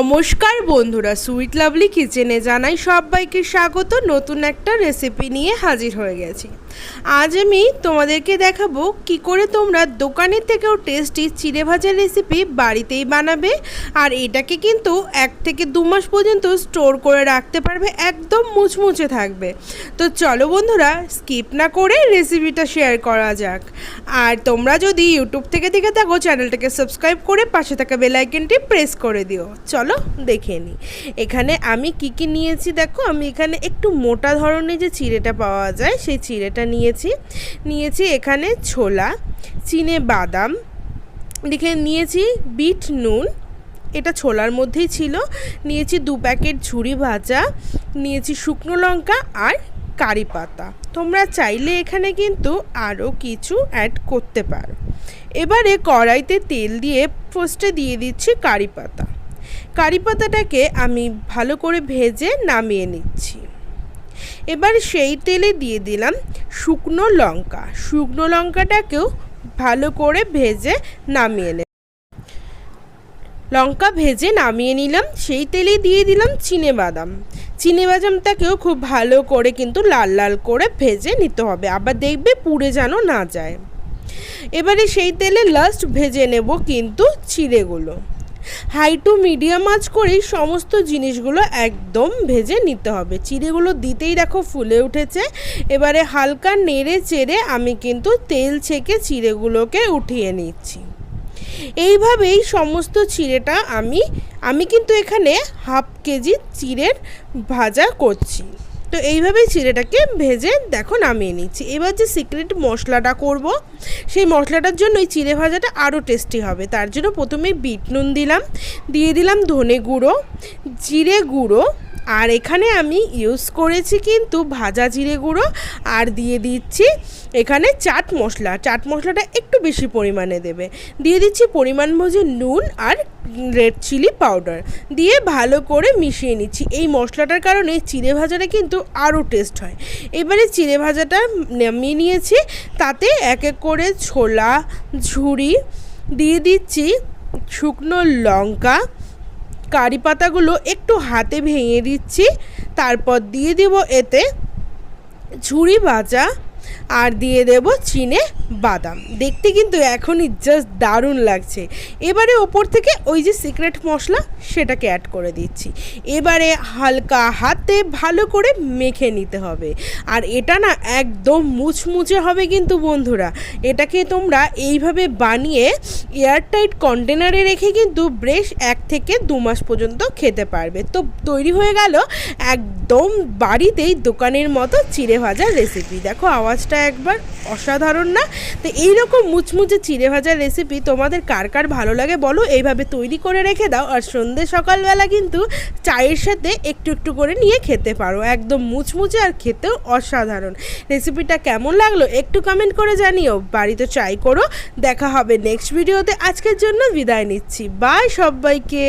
নমস্কার বন্ধুরা, sweet lovely কিচেনে জানাই সবাইকে স্বাগত। নতুন একটা রেসিপি নিয়ে হাজির হয়ে গেছি। আজ আমি তোমাদেরকে দেখাবো কি করে তোমরা দোকানের থেকেও টেস্টি চিড়ে ভাজা রেসিপি বাড়িতেই বানাবে আর এটাকে কিন্তু এক থেকে দু মাস পর্যন্ত স্টোর করে রাখতে পারবে, একদম মুচমুচে থাকবে। তো চলো বন্ধুরা স্কিপ না করে রেসিপিটা শেয়ার করা যাক। আর তোমরা যদি ইউটিউব থেকে দেখে থাকো চ্যানেলটাকে সাবস্ক্রাইব করে পাশে থাকা বেল আইকনটি প্রেস করে দিও। চলো দেখে নিই এখানে আমি কি কি নিয়েছি দেখো, আমি এখানে একটু মোটা ধরনের যে চিড়েটা পাওয়া যায়, সেই চিড়েটা নিয়েছি। নিয়েছি এখানে ছোলা, চিনে বাদাম, দেখে নিয়েছি বিট নুন, এটা ছোলার মধ্যেই ছিল। নিয়েছি দু প্যাকেট ঝুড়ি ভাজা, নিয়েছি শুকনো লঙ্কা আর কারি পাতা। তোমরা চাইলে এখানে কিন্তু আরও কিছু অ্যাড করতে পারো। এবারে কড়াইতে তেল দিয়ে ফার্স্টে দিয়ে দিচ্ছি কারি পাতা। কারি পাতাটাকে আমি ভালো করে ভেজে নামিয়ে নিচ্ছি। এবার সেই তেলে দিয়ে দিলাম শুকনো লঙ্কা। শুকনো লঙ্কাটাকেও ভালো করে ভেজে নামিয়ে নে লঙ্কা ভেজে নামিয়ে নিলাম। সেই তেলেই দিয়ে দিলাম চিনে বাদাম। চিনে বাদামটাকেও খুব ভালো করে কিন্তু লাল লাল করে ভেজে নিতে হবে। আবার দেখবে পুড়ে যেন না যায়। এবারে সেই তেলে লাস্ট ভেজে নেব কিন্তু চিড়েগুলো। হাই টু মিডিয়াম আঁচ করেই সমস্ত জিনিসগুলো একদম ভেজে নিতে হবে। চিড়েগুলো দিতেই দেখো ফুলে উঠেছে। এবারে হালকা নেড়ে চেড়ে আমি কিন্তু তেল ছেঁকে চিড়েগুলোকে উঠিয়ে নিচ্ছি। এইভাবেই সমস্ত চিড়েটা আমি আমি কিন্তু এখানে হাফ কেজি চিড়ের ভাজা করছি। তো এইভাবেই চিড়েটাকে ভেজে দেখো নামিয়ে নিচ্ছি। এবার যে সিক্রেট মশলাটা করব, সেই মশলাটার জন্য এই চিড়ে ভাজাটা আরও টেস্টি হবে। তার জন্য প্রথমে বিট নুন দিলাম, দিয়ে দিলাম ধনে গুঁড়ো, জিরে গুঁড়ো আর এখানে আমি ইউজ করেছি কিন্তু ভাজা জিরে গুঁড়ো আর দিয়ে দিচ্ছি এখানে চাট মশলা। চাট মশলাটা একটু বেশি পরিমাণে দেবে। দিয়ে দিচ্ছি পরিমাণ মতো নুন আর রেড চিলি পাউডার দিয়ে ভালো করে মিশিয়ে নিচ্ছি। এই মশলাটার কারণে চিড়ে ভাজাটা কিন্তু আরও টেস্ট হয়। এবারে চিড়ে ভাজাটা নামিয়ে নিয়েছি। তাতে এক এক করে ছোলা, ঝুড়ি, দিয়ে দিচ্ছি শুকনো লঙ্কা কারি পাতাগুলো একটু হাতে ভেঙে দিচ্ছি। তারপর দিয়ে দিব এতে ঝুড়ি ভাজা। আর দিয়ে দেব চিনে বাদাম। দেখতে কিন্তু এখনই জাস্ট দারুণ লাগছে। এবারে ওপর থেকে ওই যে সিক্রেট মশলা সেটাকে অ্যাড করে দিচ্ছি। এবারে হালকা হাতে ভালো করে মেখে নিতে হবে। আর এটা না একদম মুচমুচে হবে কিন্তু বন্ধুরা। এটাকে তোমরা এইভাবে বানিয়ে এয়ারটাইট কন্টেনারে রেখে কিন্তু বেশ এক থেকে দু মাস পর্যন্ত খেতে পারবে। তো তৈরি হয়ে গেল একদম বাড়িতেই দোকানের মতো চিড়ে ভাজার রেসিপি দেখো আওয়াজটা একবার অসাধারণ না? তো এইরকম মুচমুচে চিড়ে ভাজার রেসিপি তোমাদের কার কার ভালো লাগে বলো? এইভাবে তৈরি করে রেখে দাও আর সন্ধে সকালবেলা কিন্তু চায়ের সাথে একটু একটু করে নিয়ে খেতে পারো। একদম মুচমুচে আর খেতেও অসাধারণ। রেসিপিটা কেমন লাগল একটু কমেন্ট করে জানিও। বাড়িতে ট্রাই করো। দেখা হবে নেক্সট ভিডিওতে আজকের জন্য বিদায় নিচ্ছি। বাই সবাইকে।